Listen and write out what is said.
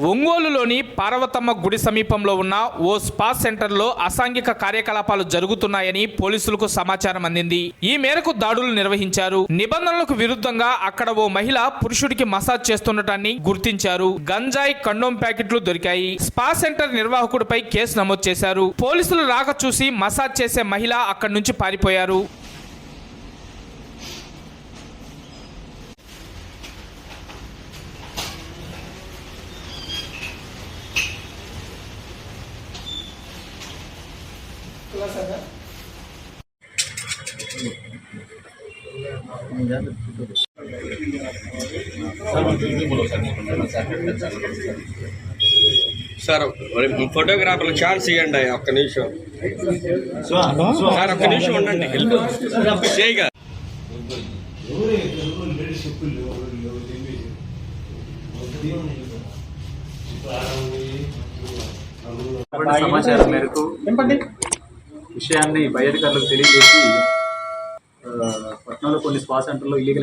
ఒంగోలులోని పార్వతమ్మ గుడి సమీపంలో ఉన్న ఓ స్పా సెంటర్లో అసాంఘిక కార్యకలాపాలు జరుగుతున్నాయని పోలీసులకు సమాచారం అందింది. ఈ మేరకు దాడులు నిర్వహించారు. నిబంధనలకు విరుద్ధంగా అక్కడ ఓ మహిళ పురుషుడికి మసాజ్ చేస్తుండటాన్ని గుర్తించారు. గంజాయి కండోమ్ ప్యాకెట్లు దొరికాయి. స్పా సెంటర్ నిర్వాహకుడిపై కేసు నమోదు చేశారు. పోలీసులు రాక చూసి మసాజ్ చేసే మహిళ అక్కడి నుంచి పారిపోయారు. సార్ ఫోటోగ్రాఫర్ ఛాన్స్ ఇవ్వండి ఒక్క నిమిషం. సార్ ఒక్క నిమిషం ఉండండి హెల్ప్ చేయగా సమాచారం మేరకు విషయాన్ని పై అధికారులకు తెలియజేసి ఆ, పట్టణంలో కొన్ని స్పా సెంటర్లో ఇల్లీగల్